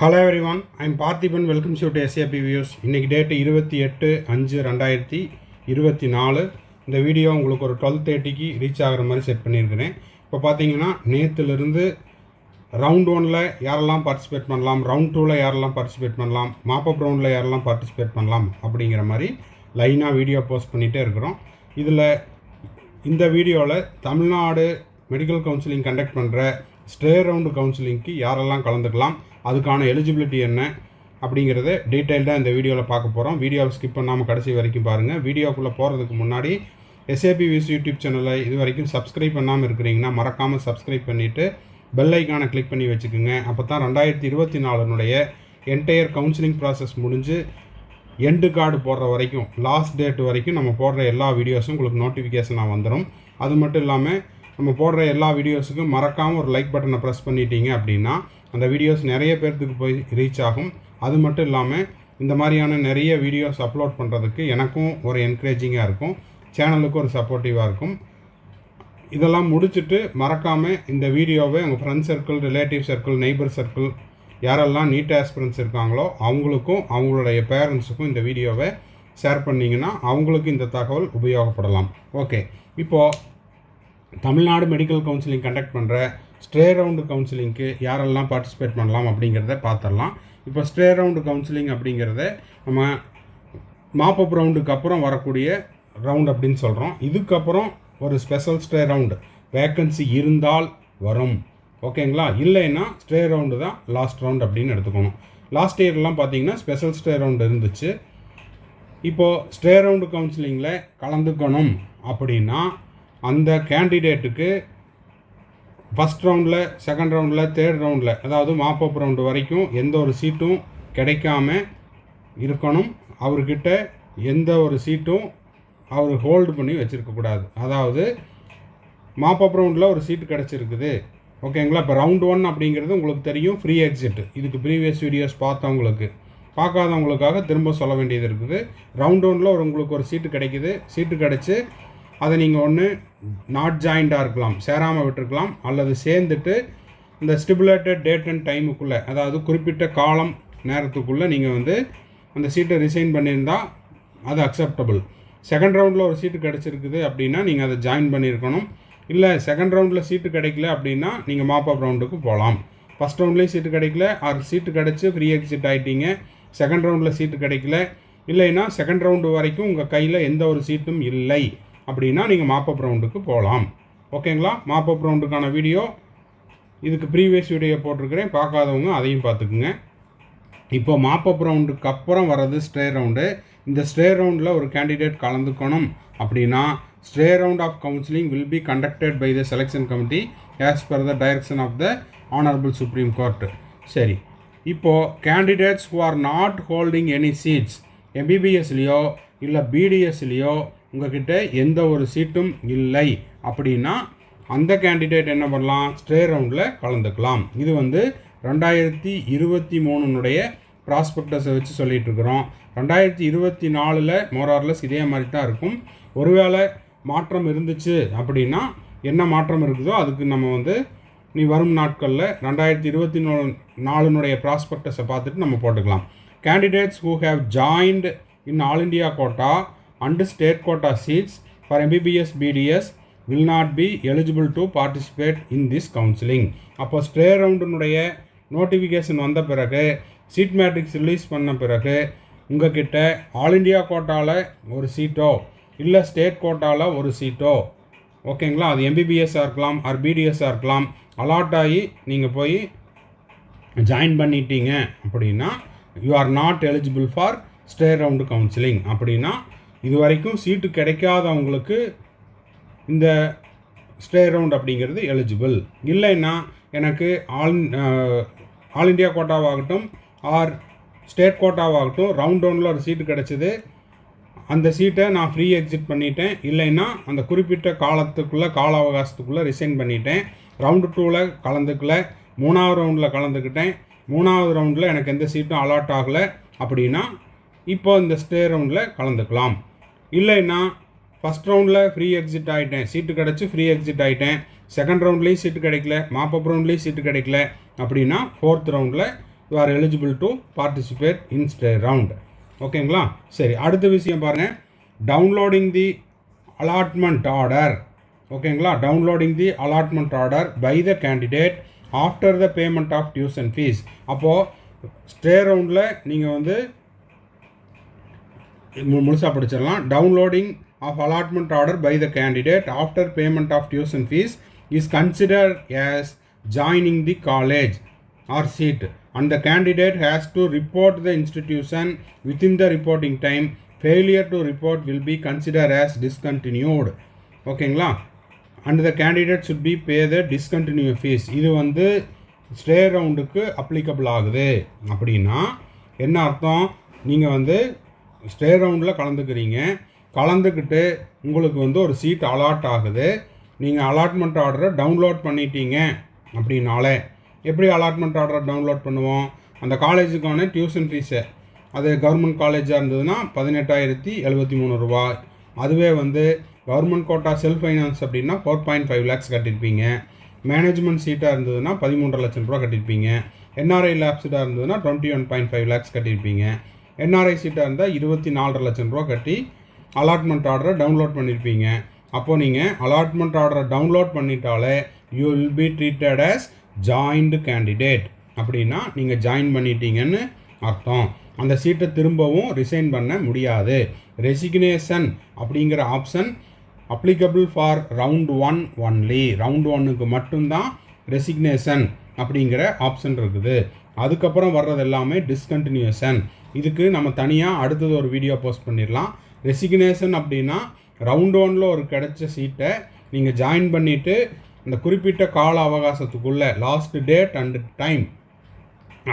Hello everyone I'm Parthiban welcome shoe to SAP views இன்றைக்கி date இருபத்தி எட்டு அஞ்சு ரெண்டாயிரத்தி இருபத்தி நாலு. இந்த வீடியோ உங்களுக்கு ஒரு டுவெல் தேர்ட்டிக்கு ரீச் ஆகிற மாதிரி செட் பண்ணியிருக்கிறேன். இப்போ பார்த்தீங்கன்னா நேற்றுலேருந்து ரவுண்ட் ஒனில் யாரெல்லாம் பார்ட்டிசிபேட் பண்ணலாம் ரவுண்ட் டூவில் யாரெல்லாம் பார்ட்டிசிபேட் பண்ணலாம் மாப்பப் ரவுண்டில் யாரெல்லாம் பார்ட்டிசிபேட் பண்ணலாம் அப்படிங்கிற மாதிரி லைனாக வீடியோ போஸ்ட் பண்ணிகிட்டே இருக்கிறோம். இதில் இந்த வீடியோவில் தமிழ்நாடு மெடிக்கல் கவுன்சிலிங் கண்டக்ட் பண்ணுற ஸ்டே ரவுண்டு கவுன்சிலிங்க்கு யாரெல்லாம் கலந்துக்கலாம் அதுக்கான எலிஜிபிலிட்டி என்ன அப்படிங்கிறத டீட்டெயில்டாக இந்த வீடியோவில் பார்க்க போகிறோம் வீடியோவை ஸ்கிப் பண்ணாமல் கடைசி வரைக்கும் பாருங்கள் வீடியோக்குள்ளே போகிறதுக்கு முன்னாடி எஸ்ஏபி விஸ் யூடியூப் சேனலை இது வரைக்கும் சப்ஸ்கிரைப் பண்ணாமல் இருக்கிறீங்கன்னா மறக்காமல் சப்ஸ்கிரைப் பண்ணிவிட்டு பெல் ஐக்கானை கிளிக் பண்ணி வச்சுக்கோங்க. அப்போ தான் ரெண்டாயிரத்தி இருபத்தி நாலுனுடைய என்டையர் கவுன்சிலிங் ப்ராசஸ் முடிஞ்சு எண்டு கார்டு போடுற வரைக்கும் லாஸ்ட் டேட் வரைக்கும் நம்ம போடுற எல்லா வீடியோஸும் உங்களுக்கு நோட்டிஃபிகேஷனாக வந்துடும் அது மட்டும் இல்லாமல் நம்ம போடுற எல்லா வீடியோஸுக்கும் மறக்காமல் ஒரு லைக் பட்டனை ப்ரெஸ் பண்ணிட்டீங்க அப்படின்னா அந்த வீடியோஸ் நிறைய பேர்த்துக்கு போய் ரீச் ஆகும். அது மட்டும் இல்லாமல் இந்த மாதிரியான நிறைய வீடியோஸ் அப்லோட் பண்ணுறதுக்கு எனக்கும் ஒரு என்கரேஜிங்காக இருக்கும். சேனலுக்கும் ஒரு சப்போர்ட்டிவாக இருக்கும். இதெல்லாம் முடிச்சுட்டு மறக்காமல் இந்த வீடியோவை உங்கள் friends circle relative circle neighbour circle யாரெல்லாம் நீட் ஆஸ்பிரன்ஸ் இருக்காங்களோ அவங்களுக்கும் அவங்களுடைய பேரண்ட்ஸுக்கும் இந்த வீடியோவை ஷேர் பண்ணிங்கன்னா அவங்களுக்கு இந்த தகவல் உபயோகப்படலாம். ஓகே இப்போது தமிழ்நாடு மெடிக்கல் கவுன்சிலிங் கண்டக்ட் பண்ணுற ஸ்ட்ரே ரவுண்டு கவுன்சிலிங்க்கு யாரெல்லாம் பார்ட்டிசிபேட் பண்ணலாம் அப்படிங்கிறத பார்த்துடலாம் இப்போ ஸ்ட்ரே ரவுண்டு கவுன்சிலிங் அப்படிங்கிறத நம்ம மாப்பப் ரவுண்டுக்கு அப்புறம் வரக்கூடிய ரவுண்ட் அப்படின்னு சொல்கிறோம் இதுக்கப்புறம் ஒரு ஸ்பெஷல் ஸ்டே ரவுண்டு வேக்கன்சி இருந்தால் வரும். ஓகேங்களா இல்லைன்னா ஸ்ட்ரே ரவுண்டு தான் லாஸ்ட் ரவுண்ட் அப்படின்னு எடுத்துக்கணும். லாஸ்ட் இயர்லாம் பார்த்தீங்கன்னா ஸ்பெஷல் ஸ்டே ரவுண்டு இருந்துச்சு. இப்போது ஸ்டே ரவுண்டு கவுன்சிலிங்கில் கலந்துக்கணும் அப்படின்னா அந்த கேண்டிடேட்டுக்கு ஃபஸ்ட் ரவுண்டில் செகண்ட் ரவுண்டில் தேர்ட் ரவுண்டில் அதாவது மாப்பப் ரவுண்டு வரைக்கும் எந்த ஒரு சீட்டும் கிடைக்காம இருக்கணும். அவர்கிட்ட எந்த ஒரு சீட்டும் அவர் ஹோல்டு பண்ணி வச்சுருக்கக்கூடாது அதாவது மாப்பப் ரவுண்டில் ஒரு சீட்டு கிடச்சிருக்குது. ஓகேங்களா இப்போ ரவுண்ட் ஒன் அப்படிங்கிறது உங்களுக்கு தெரியும் ஃப்ரீ எக்ஸிட் இதுக்கு ப்ரீவியஸ் வீடியோஸ் பார்த்தவங்களுக்கு. பார்க்காதவங்களுக்காக திரும்ப சொல்ல வேண்டியது இருக்குது. ரவுண்ட் ஒனில் ஒரு உங்களுக்கு ஒரு சீட்டு கிடைக்குது. சீட்டு கிடச்சி அதை நீங்கள் ஒன்று நாட் ஜாயிண்டாக இருக்கலாம் சேராமல் விட்டுருக்கலாம் அல்லது சேர்ந்துட்டு இந்த ஸ்டிபுலேட்டட் டேட் அண்ட் டைமுக்குள்ளே அதாவது குறிப்பிட்ட காலம் நேரத்துக்குள்ளே நீங்கள் வந்து அந்த சீட்டை ரிசைன் பண்ணியிருந்தால் அது அக்செப்டபுள் செகண்ட் ரவுண்டில் ஒரு சீட்டு கிடச்சிருக்குது அப்படின்னா நீங்கள் அதை ஜாயின் பண்ணியிருக்கணும். இல்லை செகண்ட் ரவுண்டில் சீட்டு கிடைக்கல அப்படின்னா நீங்கள் மாப்பப் ரவுண்டுக்கு போகலாம் ஃபஸ்ட் ரவுண்ட்லேயும் சீட்டு கிடைக்கல ஆறு சீட்டு கிடச்சி ஃப்ரீ எக்ஸிட் ஆகிட்டீங்க செகண்ட் ரவுண்டில் சீட்டு கிடைக்கல இல்லைன்னா செகண்ட் ரவுண்டு வரைக்கும் உங்கள் கையில் எந்த ஒரு சீட்டும் இல்லை. அப்படின்னா நீங்கள் மாப்பப் ரவுண்டுக்கு போகலாம் ஓகேங்களா மாப்பப் ரவுண்டுக்கான வீடியோ இதுக்கு ப்ரீவியஸ் வீடியோ போட்டிருக்கிறேன். பார்க்காதவங்க அதையும் பார்த்துக்குங்க. இப்போ மாப்பப் ரவுண்டுக்கு அப்புறம் வர்றது ஸ்டே ரவுண்டு இந்த ஸ்டே ரவுண்டில் ஒரு கேண்டிடேட் கலந்துக்கணும். அப்படின்னா stray round of counselling will be conducted by the selection committee as per the direction of the honourable Supreme Court சரி. இப்போது candidates who are not holding any seats எம்பிபிஎஸ்லேயோ இல்லை பிடிஎஸ்லேயோ உங்ககிட்ட எந்த ஒரு சீட்டும் இல்லை. அப்படின்னா அந்த கேண்டிடேட் என்ன பண்ணலாம்? ஸ்டே ரவுண்டில் கலந்துக்கலாம். இது வந்து ரெண்டாயிரத்தி இருபத்தி மூணுனுடைய ப்ராஸ்பெக்டஸை வச்சு சொல்லிகிட்டு இருக்கிறோம் ரெண்டாயிரத்தி இருபத்தி நாலில் மோரார்லஸ் இதே மாதிரி தான் இருக்கும். ஒருவேளை மாற்றம் இருந்துச்சு அப்படின்னா என்ன மாற்றம் இருக்குதோ அதுக்கு நம்ம வந்து நீ வரும் நாட்களில் ரெண்டாயிரத்தி இருபத்தி நாலு நாலுனுடைய ப்ராஸ்பெக்டஸை பார்த்துட்டு நம்ம போட்டுக்கலாம். Candidates who have joined in all India quota and state quota seats for MBBS BDS will not be eligible to participate in this counselling அப்போ ஸ்டே ரவுண்டினுடைய நோட்டிஃபிகேஷன் வந்த பிறகு சீட் மேட்ரிக்ஸ் ரிலீஸ் பண்ண பிறகு உங்ககிட்ட ஆல் இண்டியா கோட்டாவில் ஒரு சீட்டோ இல்லை ஸ்டேட் கோட்டாவில் ஒரு சீட்டோ ஓகேங்களா அது எம்பிபிஎஸ்ஸாக இருக்கலாம் ஆர் பிடிஎஸ்ஸாக இருக்கலாம் அலாட் ஆகி நீங்கள் போய் ஜாயின் பண்ணிட்டீங்க அப்படின்னா you are not eligible for stray round counselling அப்படின்னா இது வரைக்கும் சீட்டு கிடைக்காதவங்களுக்கு இந்த ஸ்டே ரவுண்ட் அப்படிங்கிறது எலிஜிபிள் இல்லைன்னா எனக்கு ஆல் ஆல் இண்டியா கோட்டாவாகட்டும் ஆர் ஸ்டேட் கோட்டாவாகட்டும் ரவுண்ட் ரவுண்டில் ஒரு சீட்டு கிடச்சிது. அந்த சீட்டை நான் ஃப்ரீ எக்ஸிட் பண்ணிட்டேன். இல்லைன்னா அந்த குறிப்பிட்ட காலத்துக்குள்ளே கால அவகாசத்துக்குள்ளே ரிசைன் பண்ணிட்டேன். ரவுண்டு டூவில் கலந்துக்கல. மூணாவது ரவுண்டில் கலந்துக்கிட்டேன். மூணாவது ரவுண்டில் எனக்கு எந்த சீட்டும் அலாட் ஆகலை. அப்படின்னா இப்போ இந்த ஸ்டே ரவுண்டில் கலந்துக்கலாம். இல்லைன்னா ஃபஸ்ட் ரவுண்டில் ஃப்ரீ எக்ஸிட் ஆகிட்டேன் சீட்டு கிடச்சி ஃப்ரீ எக்ஸிட் ஆகிட்டேன் செகண்ட் ரவுண்ட்லேயும் சீட்டு கிடைக்கல. மாப்பப் ரவுண்ட்லேயும் சீட்டு கிடைக்கல. அப்படின்னா ஃபோர்த் ரவுண்டில் you are eligible to participate in stray round ஓகேங்களா சரி அடுத்த விஷயம் பாருங்கள் டவுன்லோடிங் தி அலாட்மெண்ட் ஆர்டர் ஓகேங்களா downloading the allotment order by the candidate after the payment of tuition fees அப்போது ஸ்டே ரவுண்டில் நீங்கள் வந்து முழுசாக படிச்சிடலாம் downloading of allotment order by the candidate after payment of tuition fees is consider as joining the college or seat and the candidate has to report the institution within the reporting time failure to report will be consider as discontinued ஓகேங்களா and the candidate should be pay the discontinue fees இது வந்து stay ரவுண்டுக்கு applicable ஆகுது அப்படின்னா என்ன அர்த்தம் நீங்கள் வந்து stay ரவுண்டில் கலந்துக்கிறீங்க. கலந்துக்கிட்டு உங்களுக்கு வந்து ஒரு சீட் அலாட் ஆகுது. நீங்கள் அலாட்மெண்ட் ஆர்டரை டவுன்லோட் பண்ணிட்டீங்க அப்படின்னாலே எப்படி அலாட்மெண்ட் ஆர்டரை டவுன்லோட் பண்ணுவோம்? அந்த காலேஜுக்கான டியூஷன் ஃபீஸை அது கவர்மெண்ட் காலேஜாக இருந்ததுன்னா பதினெட்டாயிரத்தி எழுபத்தி மூணு ரூபாய். அதுவே வந்து கவர்மெண்ட் கோட்டா செல்ஃப் ஃபைனான்ஸ் அப்படின்னா ஃபோர் பாயிண்ட் ஃபைவ் லேக்ஸ் கட்டியிருப்பீங்க மேனேஜ்மெண்ட் சீட்டாக இருந்ததுன்னா பதிமூன்றரை லட்சம் ரூபா கட்டியிருப்பீங்க என்ஆர்ஐ லேப் இருந்ததுன்னா twenty one point five lakhs கட்டியிருப்பீங்க NRI சீட்டாக இருந்தால் இருபத்தி நாலரை லட்சம் ரூபா கட்டி அலாட்மெண்ட் ஆர்டரை டவுன்லோட் பண்ணியிருப்பீங்க அப்போது நீங்கள் அலாட்மெண்ட் ஆர்டரை download பண்ணிட்டாலே you will be treated as joined candidate அப்படின்னா நீங்கள் ஜாயின் பண்ணிட்டீங்கன்னு அர்த்தம். அந்த சீட்டை திரும்பவும் ரிசைன் பண்ண முடியாது. ரெசிக்னேஷன் அப்படிங்கிற option applicable for round one only round ஒன்னுக்கு மட்டும்தான் ரெசிக்னேஷன் அப்படிங்கிற ஆப்ஷன் இருக்குது. அதுக்கப்புறம் வர்றது எல்லாமே டிஸ்கண்டினியூஷன் இதுக்கு நம்ம தனியாக அடுத்தது ஒரு வீடியோ போஸ்ட் பண்ணிடலாம். ரெசிக்னேஷன் அப்படின்னா ரவுண்ட் ஒனில் ஒரு கிடைச்ச சீட்டை நீங்கள் ஜாயின் பண்ணிவிட்டு அந்த குறிப்பிட்ட கால அவகாசத்துக்குள்ளே லாஸ்ட் டேட் அண்ட் டைம்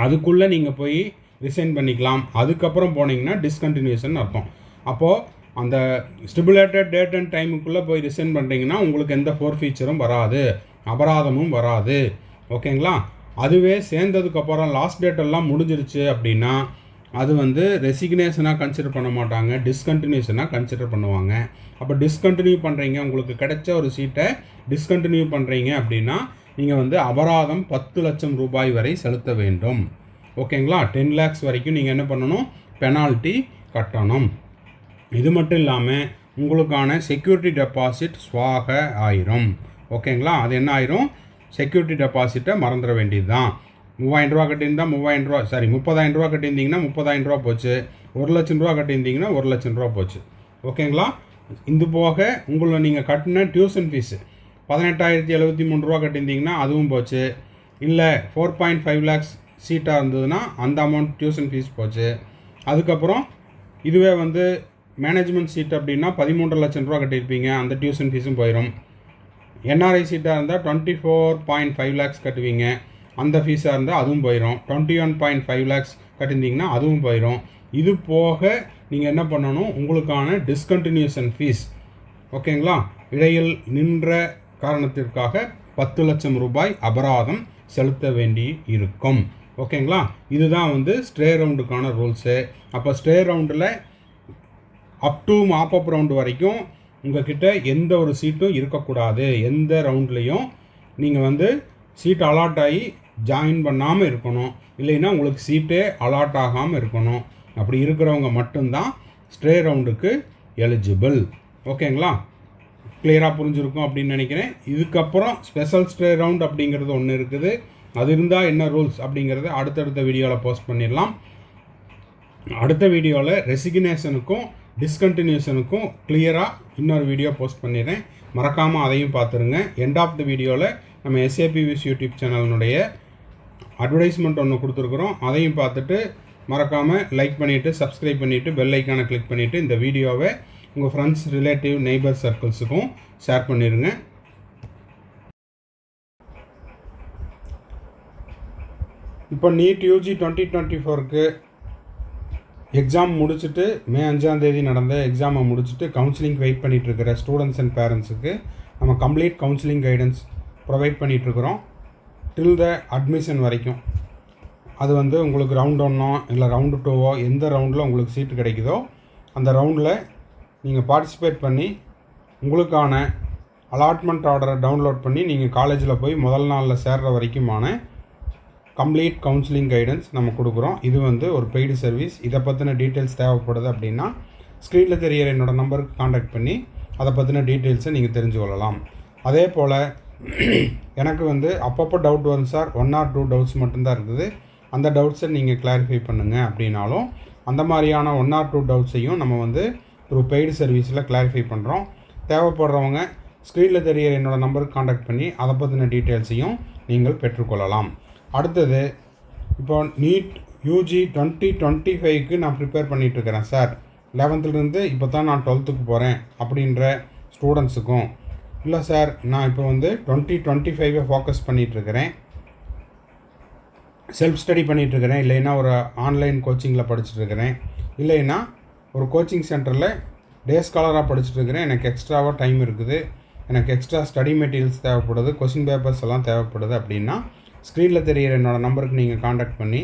அதுக்குள்ளே நீங்கள் போய் ரிசைன் பண்ணிக்கலாம். அதுக்கப்புறம் போனீங்கன்னா டிஸ்கண்டினியூஷன் அர்த்தம். அப்போது அந்த ஸ்டிபுலேட்டட் டேட் அண்ட் டைமுக்குள்ளே போய் ரிசைன் பண்ணுறீங்கன்னா உங்களுக்கு எந்த ஃபோர் ஃபீச்சரும் வராது. அபராதமும் வராது. ஓகேங்களா அதுவே சேர்ந்ததுக்கப்புறம் லாஸ்ட் டேட் எல்லாம் முடிஞ்சிருச்சு அப்படின்னா அது வந்து ரெசிக்னேஷனாக கன்சிடர் பண்ண மாட்டாங்க டிஸ்கண்டினியூஷனாக கன்சிடர் பண்ணுவாங்க. அப்போ டிஸ்கண்டினியூ பண்ணுறீங்க உங்களுக்கு கிடைச்ச ஒரு சீட்டை டிஸ்கண்டினியூ பண்ணுறீங்க அப்படின்னா நீங்கள் வந்து அபராதம் பத்து லட்சம் ரூபாய் வரை செலுத்த வேண்டும். ஓகேங்களா டென் லேக்ஸ் வரைக்கும் நீங்கள் என்ன பண்ணணும்? பெனால்ட்டி கட்டணும். இது மட்டும் இல்லாமல் உங்களுக்கான செக்யூரிட்டி டெபாசிட் ஸ்வாக ஆயிரும். ஓகேங்களா அது என்ன ஆயிரும்? செக்யூரிட்டி டெபாசிட்டை மறந்துட வேண்டியது தான் மூவாயிரம் ரூபா கட்டியிருந்தால் மூவாயிரம் ரூபா சாரி முப்பதாயிரம் ரூபா கட்டியிருந்தீங்கன்னா முப்பதாயிரம் ரூபா போச்சு. ஒரு லட்சம் ரூபா கட்டியிருந்தீங்கன்னா ஒரு லட்சம் ரூபா போச்சு. ஓகேங்களா? இது போக உங்களை நீங்கள் கட்டின டியூஷன் ஃபீஸு பதினெட்டாயிரத்தி எழுபத்தி மூணு ரூபா கட்டியிருந்தீங்கன்னா அதுவும் போச்சு. இல்லை ஃபோர் பாயிண்ட் ஃபைவ் லேக்ஸ் சீட்டாக இருந்ததுன்னா அந்த அமௌண்ட் டியூஷன் ஃபீஸ் போச்சு. அதுக்கப்புறம் இதுவே வந்து மேனேஜ்மெண்ட் சீட் அப்படின்னா பதிமூன்று லட்சம் ரூபா கட்டியிருப்பீங்க அந்த டியூஷன் ஃபீஸும் போயிடும் என்ஆர்ஐ சீட்டாக இருந்தால் twenty four point five lakhs கட்டுவீங்க. அந்த ஃபீஸாக இருந்தால் அதுவும் போயிடும் twenty one point five lakhs கட்டியிருந்தீங்கன்னா அதுவும் போயிடும் இது போக நீங்கள் என்ன பண்ணணும்? உங்களுக்கான டிஸ்கண்டினியூஷன் ஃபீஸ் ஓகேங்களா இடையில் நின்ற காரணத்திற்காக பத்து லட்சம் ரூபாய் அபராதம் செலுத்த வேண்டி இருக்கும். ஓகேங்களா இதுதான் வந்து ஸ்டே ரவுண்டுக்கான ரூல்ஸு அப்போ ஸ்டே ரவுண்டில் up to mop up round வரைக்கும் உங்ககிட்ட எந்த ஒரு சீட்டும் இருக்கக்கூடாது. எந்த ரவுண்ட்லேயும் நீங்கள் வந்து சீட் அலாட் ஆகி ஜாயின் பண்ணாமல் இருக்கணும். இல்லைன்னா உங்களுக்கு சீட்டே அலாட் ஆகாமல் இருக்கணும். அப்படி இருக்கிறவங்க மட்டும்தான் ஸ்டே ரவுண்டுக்கு எலிஜிபிள் ஓகேங்களா கிளியராக புரிஞ்சிருக்கும் அப்படின்னு நினைக்கிறேன். இதுக்கப்புறம் ஸ்பெஷல் ஸ்டே ரவுண்ட் அப்படிங்கிறது ஒன்று இருக்குது. அது இருந்தால் என்ன ரூல்ஸ் அப்படிங்கிறத அடுத்தடுத்த வீடியோவில் போஸ்ட் பண்ணிடலாம். அடுத்த வீடியோவில் ரெசிக்னேஷனுக்கும் டிஸ்கண்டினியூஷனுக்கும் கிளியராக இன்னொரு வீடியோ போஸ்ட் பண்ணிடுறேன். மறக்காமல் அதையும் பார்த்துருங்க. எண்ட் ஆஃப் த வீடியோவில் நம்ம எஸ்ஏபி விஸ் யூடியூப் சேனலினுடைய அட்வர்டைஸ்மெண்ட் ஒன்று கொடுத்துருக்குறோம். அதையும் பார்த்துட்டு மறக்காமல் லைக் பண்ணிவிட்டு சப்ஸ்கிரைப் பண்ணிவிட்டு பெல் ஐக்கானை கிளிக் பண்ணிவிட்டு இந்த வீடியோவை உங்கள் ஃப்ரெண்ட்ஸ் ரிலேட்டிவ் நெய்பர் சர்க்கிள்ஸுக்கும் ஷேர் பண்ணிடுங்க இப்போ நீட் யூஜி டுவெண்ட்டி டுவெண்ட்டி ஃபோருக்கு எக்ஸாம் முடிச்சுட்டு மே அஞ்சாம் தேதி நடந்த எக்ஸாமை முடிச்சுட்டு கவுன்சிலிங் வெயிட் பண்ணிகிட்ருக்கிற இருக்கிற ஸ்டூடெண்ட்ஸ் அண்ட் பேரண்ட்ஸுக்கு நம்ம கம்ப்ளீட் கவுன்சிலிங் கைடன்ஸ் ப்ரொவைட் பண்ணிகிட்ருக்குறோம் டில் த அட்மிஷன் வரைக்கும். அது வந்து உங்களுக்கு ரவுண்ட் ஒன்றோ இல்லை ரவுண்டு டூவோ எந்த ரவுண்டில் உங்களுக்கு சீட்டு கிடைக்குதோ அந்த ரவுண்டில் நீங்கள் பார்ட்டிசிபேட் பண்ணி உங்களுக்கான அலாட்மெண்ட் ஆர்டரை டவுன்லோட் பண்ணி நீங்கள் காலேஜில் போய் முதல் நாளில் சேர்கிற வரைக்குமான கம்ப்ளீட் கவுன்சிலிங் கைடன்ஸ் நம்ம கொடுக்குறோம். இது வந்து ஒரு பெய்டு சர்வீஸ் இதை பற்றின டீட்டெயில்ஸ் தேவைப்படுது அப்படின்னா ஸ்க்ரீனில் தெரியிற என்னோடய நம்பருக்கு காண்டாக்ட் பண்ணி அதை பற்றின டீட்டெயில்ஸை நீங்கள் தெரிஞ்சு கொள்ளலாம் அதே போல் எனக்கு வந்து அப்பப்போ டவுட் வரும் sir one or two doubts மட்டும்தான் இருக்குது அந்த டவுட்ஸை நீங்கள் கிளாரிஃபை பண்ணுங்கள் அப்படின்னாலும் அந்த மாதிரியான ஒன் ஆர் டூ டவுட்ஸையும் நம்ம வந்து த்ரூ பெய்டு சர்வீஸில் கிளாரிஃபை பண்ணுறோம் தேவைப்படுறவங்க ஸ்க்ரீனில் தெரியிற என்னோடய நம்பருக்கு காண்டாக்ட் பண்ணி அதை பற்றின டீட்டெயில்ஸையும் நீங்கள் பெற்றுக்கொள்ளலாம். அடுத்தது இப்போ நீட் யூஜி டுவெண்ட்டி டுவெண்ட்டி ஃபைவ்க்கு நான் ப்ரிப்பேர் பண்ணிகிட்ருக்கிறேன் சார் லெவன்த்துலேருந்து இப்போ தான் நான் டுவெல்த்துக்கு போகிறேன் அப்படின்ற ஸ்டூடெண்ட்ஸுக்கும் இல்லை சார் நான் இப்போ வந்து டுவெண்ட்டி டுவெண்ட்டி ஃபைவை ஃபோக்கஸ் பண்ணிகிட்ருக்கிறேன் செல்ஃப் ஸ்டடி பண்ணிகிட்ருக்கிறேன் இல்லைன்னா ஒரு ஆன்லைன் கோச்சிங்கில் படிச்சுட்ருக்கிறேன் இல்லைன்னா ஒரு கோச்சிங் சென்டரில் டே ஸ்காலராக படிச்சுட்ருக்கிறேன் எனக்கு எக்ஸ்ட்ராவாக டைம் இருக்குது. எனக்கு எக்ஸ்ட்ரா ஸ்டடி மெட்டீரியல்ஸ் தேவைப்படுது. கொஷின் பேப்பர்ஸ் எல்லாம் தேவைப்படுது அப்படின்னா ஸ்க்ரீனில் தெரியிற என்னோடய நம்பருக்கு நீங்கள் காண்டாக்ட் பண்ணி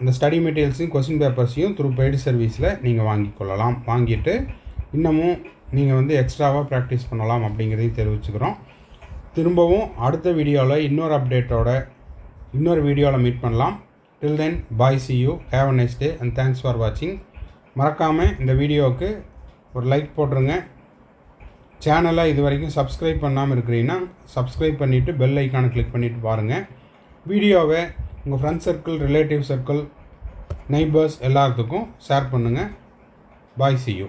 அந்த ஸ்டடி மெட்டீரியல்ஸையும் கொஷின் பேப்பர்ஸையும் த்ரூ பெய்டு சர்வீஸில் நீங்கள் வாங்கிக்கொள்ளலாம் வாங்கிட்டு இன்னமும் நீங்கள் வந்து எக்ஸ்ட்ராவாக ப்ராக்டிஸ் பண்ணலாம் அப்படிங்கிறதையும் தெரிவிச்சுக்கிறோம். திரும்பவும் அடுத்த வீடியோவில் இன்னொரு அப்டேட்டோட இன்னொரு வீடியோவில் மீட் பண்ணலாம். Till then bye see you have a next day and thanks for வாட்சிங் மறக்காமல் இந்த வீடியோவுக்கு ஒரு லைக் போட்டுருங்க. சேனலை இது வரைக்கும் சப்ஸ்கிரைப் பண்ணாமல் இருக்கிறீங்கன்னா சப்ஸ்கிரைப் பண்ணிவிட்டு பெல் ஐக்கானை கிளிக் பண்ணிவிட்டு பாருங்கள் வீடியோவை உங்கள் friend circle relative circle neighbours எல்லாத்துக்கும் ஷேர் பண்ணுங்கள் பாய் சி யூ